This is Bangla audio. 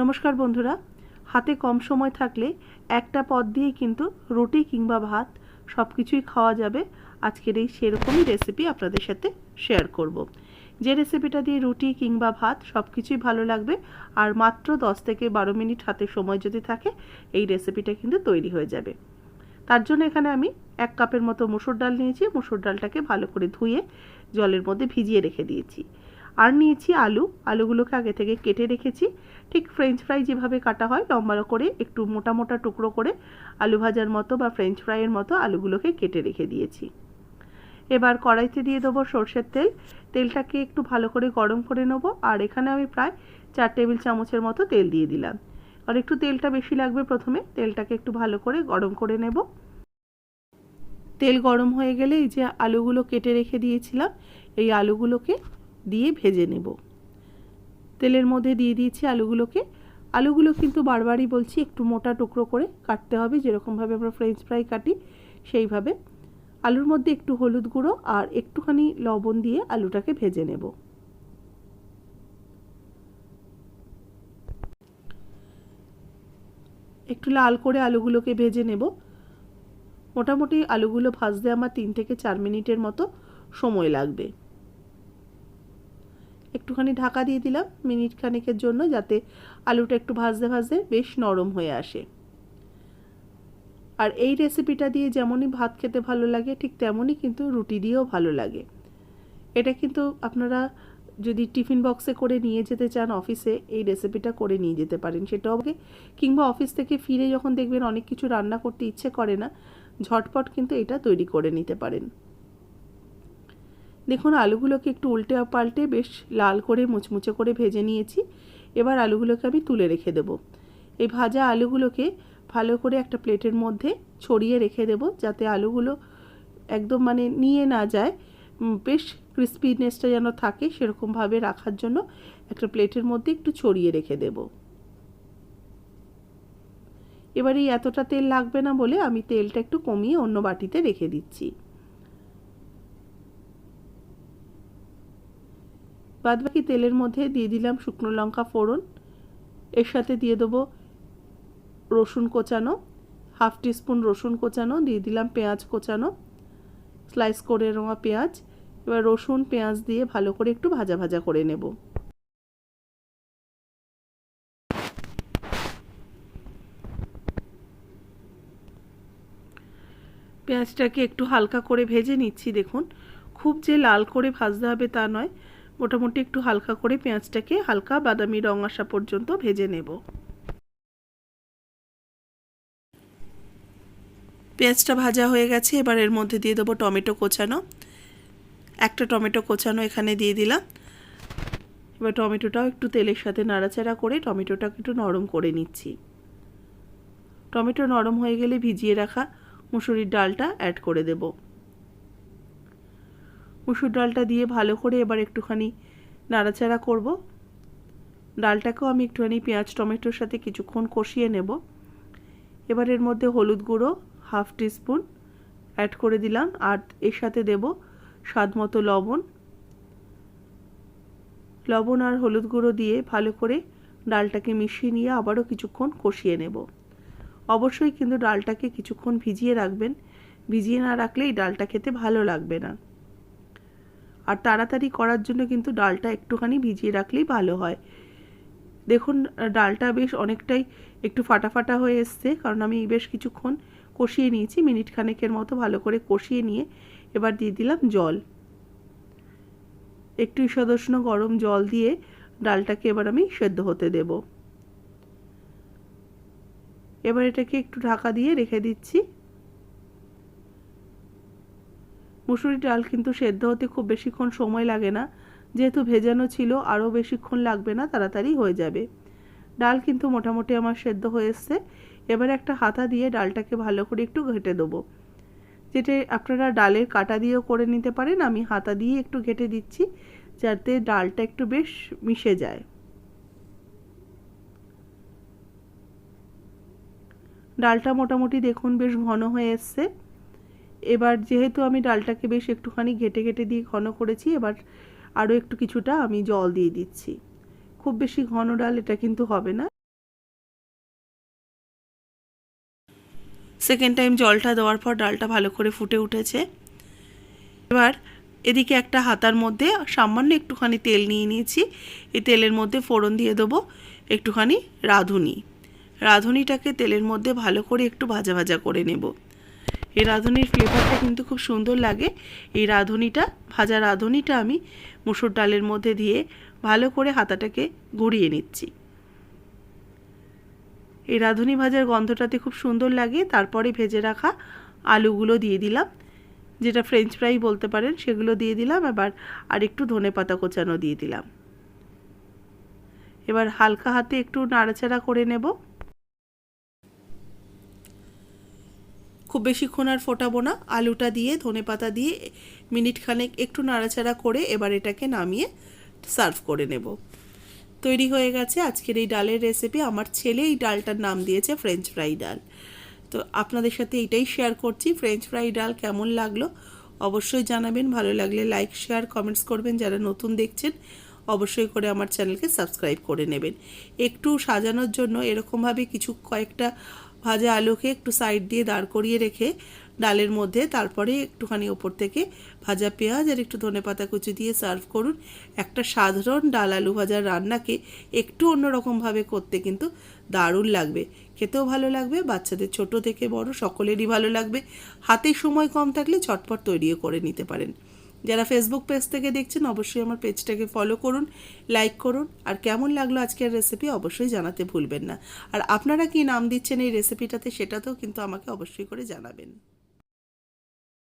নমস্কার বন্ধুরা। হাতে কম সময় থাকলে একটা পদ দিয়ে কিন্তু রুটি কিংবা ভাত সব কিছুই খাওয়া যাবে। আজকের এই সেরকমই রেসিপি আপনাদের সাথে শেয়ার করব। যে রেসিপিটা দিয়ে রুটি কিংবা ভাত সব কিছুই ভালো লাগবে, আর মাত্র 10 থেকে বারো মিনিট হাতে সময় যদি থাকে, এই রেসিপিটা কিন্তু তৈরি হয়ে যাবে। তার জন্য এখানে আমি এক কাপের মতো মুসুর ডাল নিয়েছি। মুসুর ডালটাকে ভালো করে ধুয়ে জলের মধ্যে ভিজিয়ে রেখে দিয়েছি। আর নিয়েছি আলু। আলুগুলোকে আগে থেকে কেটে রেখেছি। ঠিক ফ্রেঞ্চ ফ্রাই যেভাবে কাটা হয় লম্বা করে, একটু মোটা মোটা টুকরো করে আলু ভাজার মতো বা ফ্রেঞ্চ ফ্রাইয়ের মতো আলুগুলোকে কেটে রেখে দিয়েছি। এবার কড়াইতে দিয়ে দেবো সর্ষের তেল। তেলটাকে একটু ভালো করে গরম করে নেব। আর এখানে আমি প্রায় চার টেবিল চামচের মতো তেল দিয়ে দিলাম। আর একটু তেলটা বেশি লাগবে প্রথমে। তেলটাকে একটু ভালো করে গরম করে নেব। তেল গরম হয়ে গেলে এই যে আলুগুলো কেটে রেখে দিয়েছিলাম, এই আলুগুলোকে দিয়ে ভেজে নেব। তেলের মধ্যে দিয়ে দিয়েছি আলুগুলোকে। আলুগুলো কিন্তু বারবারই বলছি একটু মোটা টুকরো করে কাটতে হবে, যেরকমভাবে আমরা ফ্রেঞ্চ ফ্রাই কাটি সেইভাবে। আলুর মধ্যে একটু হলুদ গুঁড়ো আর একটুখানি লবণ দিয়ে আলুটাকে ভেজে নেব। একটু লাল করে আলুগুলোকে ভেজে নেব। মোটামুটি আলুগুলো ভাজতে আমার তিন থেকে চার মিনিটের মতো সময় লাগবে। একটুখানি ঢাকা দিয়ে দিলাম মিনিট খানেকের জন্য যাতে আলুটা একটু ভাজতে ভাজতে বেশ নরম হয়ে আসে। আর এই রেসিপিটা দিয়ে যেমনই ভাত খেতে ভালো লাগে, ঠিক তেমনই কিন্তু রুটি দিয়েও ভালো লাগে। এটা কিন্তু আপনারা যদি টিফিন বক্সে করে নিয়ে যেতে চান, অফিসে এই রেসিপিটা করে নিয়ে যেতে পারেন। সেটাও কিংবা অফিস থেকে ফিরে যখন দেখবেন অনেক কিছু রান্না করতে ইচ্ছে করে না, ঝটপট কিন্তু এটা তৈরি করে নিতে পারেন। দেখুন, আলুগুলোকে একটু উল্টে পাল্টে বেশ লাল করে মুচমুচে করে ভেজে নিয়েছি। এবার আলুগুলোকে আমি তুলে রেখে দেব। এই ভাজা আলুগুলোকে ভালো করে একটা প্লেটের মধ্যে ছড়িয়ে রেখে দেব, যাতে আলুগুলো একদম মানে নিয়ে না যায়। বেশ ক্রিস্পিনেসটা যেন থাকে সেরকমভাবে রাখার জন্য একটা প্লেটের মধ্যে একটু ছড়িয়ে রেখে দেব। এবার এই এতটা তেল লাগবে না বলে আমি তেলটা একটু কমিয়ে অন্য বাটিতে রেখে দিচ্ছি। বাদবাকি তেলের মধ্যে দিয়ে দিলাম শুকনো লঙ্কা ফোড়ন। এর সাথে দিয়ে দেবো রসুন কোচানো, হাফ টিস্পুন রসুন কোচানো, দিয়ে দিলাম পেঁয়াজ কোচানো, স্লাইস করে নেওয়া পেঁয়াজ। এবার রসুন, পেঁয়াজ দিয়ে ভালো করে একটু ভাজা ভাজা করে নেব। পেঁয়াজটাকে একটু হালকা করে ভেজে নিচ্ছি, দেখুন। খুব যে লাল করে ভাজতে হবে তা নয়। মোটামুটি একটু হালকা করে পেঁয়াজটাকে হালকা বাদামি রং আসা পর্যন্ত ভেজে নেব। পেঁয়াজটা ভাজা হয়ে গেছে, এবার এর মধ্যে দিয়ে দেবো টমেটো কোচানো। একটা টমেটো কোচানো এখানে দিয়ে দিলাম। এবার টমেটোটাও একটু তেলের সাথে নাড়াচাড়া করে টমেটোটাকে একটু নরম করে নিচ্ছি। টমেটো নরম হয়ে গেলে ভিজিয়ে রাখা মুসুরির ডালটা অ্যাড করে দেব। মুসুর ডালটা দিয়ে ভালো করে এবার একটুখানি নাড়াচাড়া করব। ডালটাকেও আমি একটুখানি পেঁয়াজ, টমেটোর সাথে কিছুক্ষণ কষিয়ে নেব। এবার এর মধ্যে হলুদ গুঁড়ো, হাফ টিস্পুন অ্যাড করে দিলাম আর এর সাথে দেব স্বাদ মতো লবণ। লবণ আর হলুদ গুঁড়ো দিয়ে ভালো করে ডালটাকে মিশিয়ে নিয়ে আবারও কিছুক্ষণ কষিয়ে নেব। অবশ্যই কিন্তু ডালটাকে কিছুক্ষণ ভিজিয়ে রাখবেন। ভিজিয়ে না রাখলে এই ডালটা খেতে ভালো লাগবে না। আর তাড়াতাড়ি করার জন্য কিন্তু ডালটা একটুখানি ভিজিয়ে রাখলেই ভালো হয়। দেখুন, ডালটা বেশ অনেকটাই একটু ফাটা ফাটা হয়ে এসছে, কারণ আমি বেশ কিছুক্ষণ কষিয়ে নিয়েছি, মিনিট খানেকের মতো ভালো করে কষিয়ে নিয়ে এবার দিয়ে দিলাম জল। একটু ঈষদোষ্ণ গরম জল দিয়ে ডালটাকে এবার আমি সেদ্ধ হতে দেব। এবার এটাকে একটু ঢাকা দিয়ে রেখে দিচ্ছি। মুসুরি ডাল কিন্তু সেদ্ধ হতে খুব বেশিক্ষণ সময় লাগে না। যেহেতু ভেজানো ছিল, আরও বেশিক্ষণ লাগবে না, তাড়াতাড়ি হয়ে যাবে। ডাল কিন্তু মোটামুটি আমার সেদ্ধ হয়ে এসছে। এবার একটা হাতা দিয়ে ডালটাকে ভালো করে একটু ঘেটে দেবো। যেটা আপনারা ডালের কাটা দিয়েও করে নিতে পারেন, আমি হাতা দিয়ে একটু ঘেটে দিচ্ছি, যাতে ডালটা একটু বেশ মিশে যায়। ডালটা মোটামুটি দেখুন বেশ ঘন হয়ে এসছে। এবার যেহেতু আমি ডালটাকে বেশ একটুখানি ঘেটে ঘেটে দিয়ে ঘন করেছি, এবার আরও একটু কিছুটা আমি জল দিয়ে দিচ্ছি। খুব বেশি ঘন ডাল এটা কিন্তু হবে না। সেকেন্ড টাইম জলটা দেওয়ার পর ডালটা ভালো করে ফুটে উঠেছে। এবার এদিকে একটা হাতার মধ্যে সামান্য একটুখানি তেল নিয়ে নিয়েছি। এই তেলের মধ্যে ফোড়ন দিয়ে দেবো একটুখানি রাঁধুনি। রাঁধুনিটাকে তেলের মধ্যে ভালো করে একটু ভাজা ভাজা করে নেব। এই রাঁধুনির ফ্লেভারটা কিন্তু খুব সুন্দর লাগে। এই রাঁধুনিটা, ভাজা রাঁধুনিটা আমি মুসুর ডালের মধ্যে দিয়ে ভালো করে হাতাটাকে ঘুরিয়ে নিচ্ছি। এই রাঁধুনি ভাজার গন্ধটাতে খুব সুন্দর লাগে। তারপরে ভেজে রাখা আলুগুলো দিয়ে দিলাম। যেটা ফ্রেঞ্চ ফ্রাই বলতে পারেন, সেগুলো দিয়ে দিলাম। এবার আর একটু ধনে পাতা কোচানো দিয়ে দিলাম। এবার হালকা হাতে একটু নাড়াচাড়া করে নেব। খুব বেশিক্ষণ আর ফোটাবো না। আলুটা দিয়ে, ধনে পাতা দিয়ে মিনিট খানেক একটু নাড়াচাড়া করে এবার এটাকে নামিয়ে সার্ভ করে নেব। তৈরি হয়ে গেছে আজকের এই ডালের রেসিপি। আমার ছেলে এই ডালটার নাম দিয়েছে ফ্রেঞ্চ ফ্রাই ডাল। তো আপনাদের সাথে এটাই শেয়ার করছি। ফ্রেঞ্চ ফ্রাই ডাল কেমন লাগল অবশ্যই জানাবেন। ভালো লাগলে লাইক, শেয়ার, কমেন্টস করবেন। যারা নতুন দেখছেন, অবশ্যই করে আমার চ্যানেলকে সাবস্ক্রাইব করে নেবেন। একটু সাজানোর জন্য এরকমভাবে কিছু কয়েকটা ভাজা আলুকে একটু সাইড দিয়ে দাঁড় করিয়ে রেখে ডালের মধ্যে তারপরে একটুখানি ওপর থেকে ভাজা পেঁয়াজ আর একটু ধনে পাতা কুচি দিয়ে সার্ভ করুন। একটা সাধারণ ডাল আলু ভাজার রান্নাকে একটু অন্যরকমভাবে করতে কিন্তু দারুণ লাগবে। খেতেও ভালো লাগবে, বাচ্চাদের ছোট থেকে বড় সকলেরই ভালো লাগবে। হাতে সময় কম থাকলে চটপট তৈরিও করে নিতে পারেন। যারা ফেসবুক পেজ থেকে দেখছেন, অবশ্যই আমার পেজটাকে ফলো করুন লাইক করুন, আর কেমন লাগল আজকের রেসিপি অবশ্যই জানাতে ভুলবেন না। আর আপনারা কি নাম দিচ্ছেন এই রেসিপিটাতে সেটাতেও কিন্তু আমাকে অবশ্যই করে জানাবেন।